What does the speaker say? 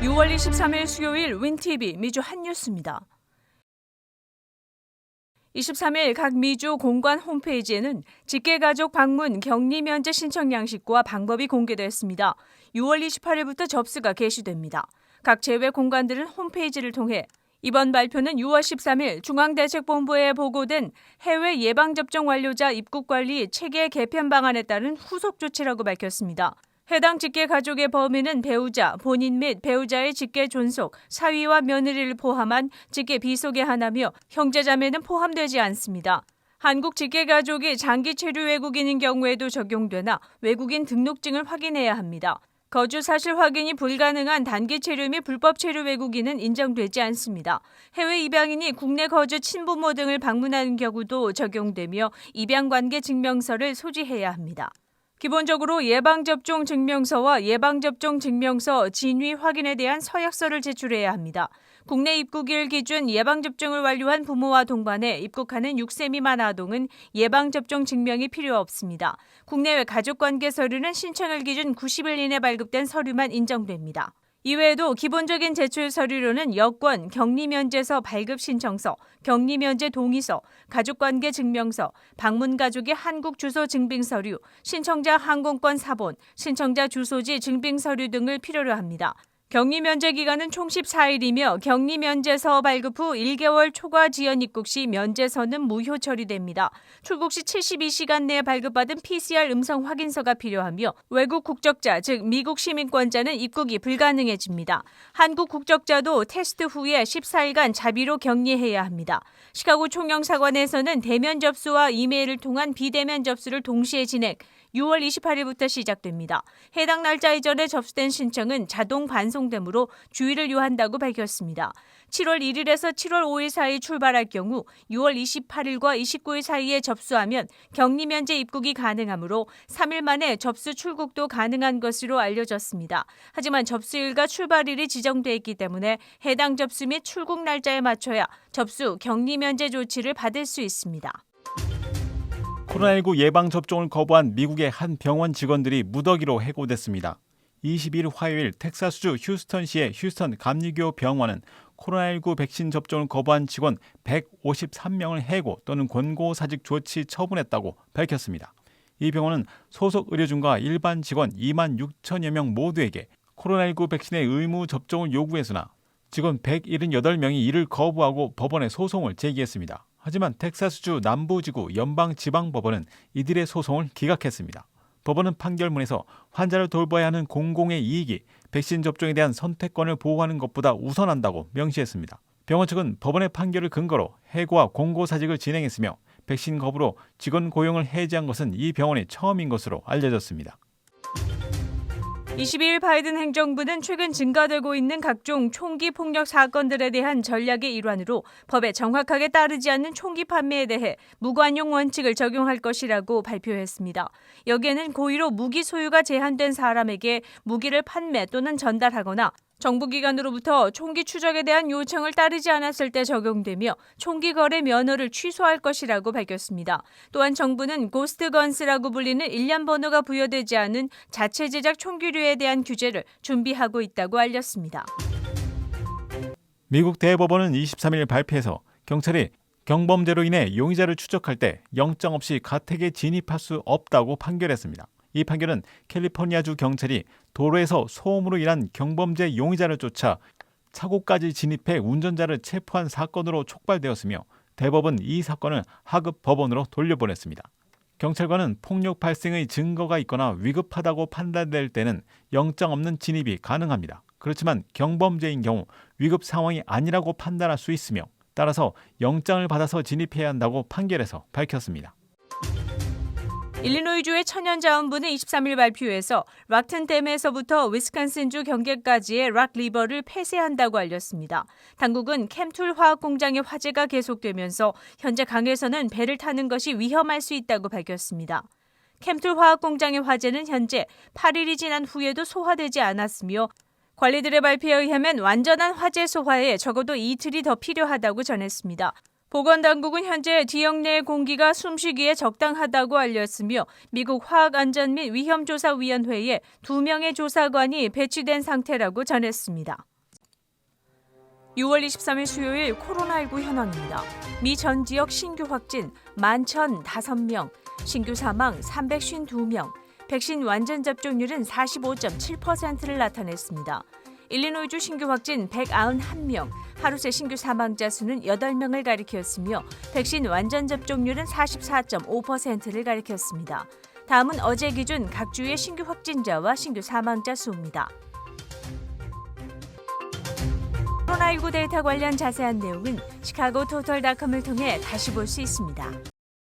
23일 수요일 윈티비 미주 한뉴스입니다. 23일 각 미주 공관 홈페이지에는 직계가족 방문 격리 면제 신청 양식과 방법이 공개됐습니다. 6월 28일부터 접수가 개시됩니다. 각 제외 공관들은 홈페이지를 통해 이번 발표는 6월 13일 중앙대책본부에 보고된 해외 예방접종 완료자 입국 관리 체계 개편 방안에 따른 후속 조치라고 밝혔습니다. 해당 직계 가족의 범위는 배우자, 본인 및 배우자의 직계 존속, 사위와 며느리를 포함한 직계 비속의 하나며 형제자매는 포함되지 않습니다. 한국 직계 가족이 장기 체류 외국인인 경우에도 적용되나 외국인 등록증을 확인해야 합니다. 거주 사실 확인이 불가능한 단기 체류 및 불법 체류 외국인은 인정되지 않습니다. 해외 입양인이 국내 거주 친부모 등을 방문하는 경우도 적용되며 입양 관계 증명서를 소지해야 합니다. 기본적으로 예방접종 증명서와 예방접종 증명서 진위 확인에 대한 서약서를 제출해야 합니다. 국내 입국일 기준 예방접종을 완료한 부모와 동반해 입국하는 6세 미만 아동은 예방접종 증명이 필요 없습니다. 국내외 가족관계 서류는 신청일 기준 90일 이내 발급된 서류만 인정됩니다. 이외에도 기본적인 제출 서류로는 여권, 격리면제서 발급 신청서, 격리면제 동의서, 가족관계 증명서, 방문 가족의 한국 주소 증빙 서류, 신청자 항공권 사본, 신청자 주소지 증빙 서류 등을 필요로 합니다. 격리 면제 기간은 총 14일이며 격리 면제서 발급 후 1개월 초과 지연 입국 시 면제서는 무효 처리됩니다. 출국 시 72시간 내에 발급받은 PCR 음성 확인서가 필요하며 외국 국적자 즉 미국 시민권자는 입국이 불가능해집니다. 한국 국적자도 테스트 후에 14일간 자비로 격리해야 합니다. 시카고 총영사관에서는 대면 접수와 이메일을 통한 비대면 접수를 동시에 진행 6월 28일부터 시작됩니다. 해당 날짜 이전에 접수된 신청은 자동 반송되므로 주의를 요한다고 밝혔습니다. 7월 1일에서 7월 5일 사이 출발할 경우 6월 28일과 29일 사이에 접수하면 격리 면제 입국이 가능하므로 3일 만에 접수 출국도 가능한 것으로 알려졌습니다. 하지만 접수일과 출발일이 지정돼 있기 때문에 해당 접수 및 출국 날짜에 맞춰야 접수 격리 면제 조치를 받을 수 있습니다. 코로나19 예방 접종을 거부한 미국의 한 병원 직원들이 무더기로 해고됐습니다. 22일 화요일 텍사스주 휴스턴시의 휴스턴 감리교 병원은 코로나19 백신 접종을 거부한 직원 153명을 해고 또는 권고사직 조치 처분했다고 밝혔습니다. 이 병원은 소속 의료진과 일반 직원 2만 6천여 명 모두에게 코로나19 백신의 의무 접종을 요구했으나 직원 178명이 이를 거부하고 법원에 소송을 제기했습니다. 하지만 텍사스주 남부지구 연방지방법원은 이들의 소송을 기각했습니다. 법원은 판결문에서 환자를 돌봐야 하는 공공의 이익이 백신 접종에 대한 선택권을 보호하는 것보다 우선한다고 명시했습니다. 병원 측은 법원의 판결을 근거로 해고와 공고사직을 진행했으며 백신 거부로 직원 고용을 해지한 것은 이 병원이 처음인 것으로 알려졌습니다. 22일 바이든 행정부는 최근 증가되고 있는 각종 총기 폭력 사건들에 대한 전략의 일환으로 법에 정확하게 따르지 않는 총기 판매에 대해 무관용 원칙을 적용할 것이라고 발표했습니다. 여기에는 고의로 무기 소유가 제한된 사람에게 무기를 판매 또는 전달하거나 정부기관으로부터 총기 추적에 대한 요청을 따르지 않았을 때 적용되며 총기 거래 면허를 취소할 것이라고 밝혔습니다. 또한 정부는 고스트 건스라고 불리는 일련 번호가 부여되지 않은 자체 제작 총기류에 대한 규제를 준비하고 있다고 알렸습니다. 미국 대법원은 23일 발표해서 경찰이 경범죄로 인해 용의자를 추적할 때 영장 없이 가택에 진입할 수 없다고 판결했습니다. 이 판결은 캘리포니아주 경찰이 도로에서 소음으로 인한 경범죄 용의자를 쫓아 차고까지 진입해 운전자를 체포한 사건으로 촉발되었으며 대법은 이 사건을 하급 법원으로 돌려보냈습니다. 경찰관은 폭력 발생의 증거가 있거나 위급하다고 판단될 때는 영장 없는 진입이 가능합니다. 그렇지만 경범죄인 경우 위급 상황이 아니라고 판단할 수 있으며 따라서 영장을 받아서 진입해야 한다고 판결에서 밝혔습니다. 일리노이주의 천연자원부는 23일 발표에서 락튼 댐에서부터 위스콘신주 경계까지의 락 리버를 폐쇄한다고 알렸습니다. 당국은 캠툴 화학 공장의 화재가 계속되면서 현재 강에서는 배를 타는 것이 위험할 수 있다고 밝혔습니다. 캠툴 화학 공장의 화재는 현재 8일이 지난 후에도 소화되지 않았으며 관리들의 발표에 의하면 완전한 화재 소화에 적어도 이틀이 더 필요하다고 전했습니다. 보건당국은 현재 지역 내 공기가 숨쉬기에 적당하다고 알렸으며 미국 화학안전 및 위험조사위원회에 두 명의 조사관이 배치된 상태라고 전했습니다. 6월 23일 수요일 코로나19 현황입니다. 미 전 지역 신규 확진 11,005명, 신규 사망 352명, 백신 완전 접종률은 45.7%를 나타냈습니다. 일리노이주 신규 확진 191명, 하루 새 신규 사망자 수는 8명을 가리켰으며 백신 완전 접종률은 44.5%를 가리켰습니다. 다음은 어제 기준 각 주의 신규 확진자와 신규 사망자 수입니다. 코로나19 데이터 관련 자세한 내용은 시카고 토털닷컴을 통해 다시 볼 수 있습니다.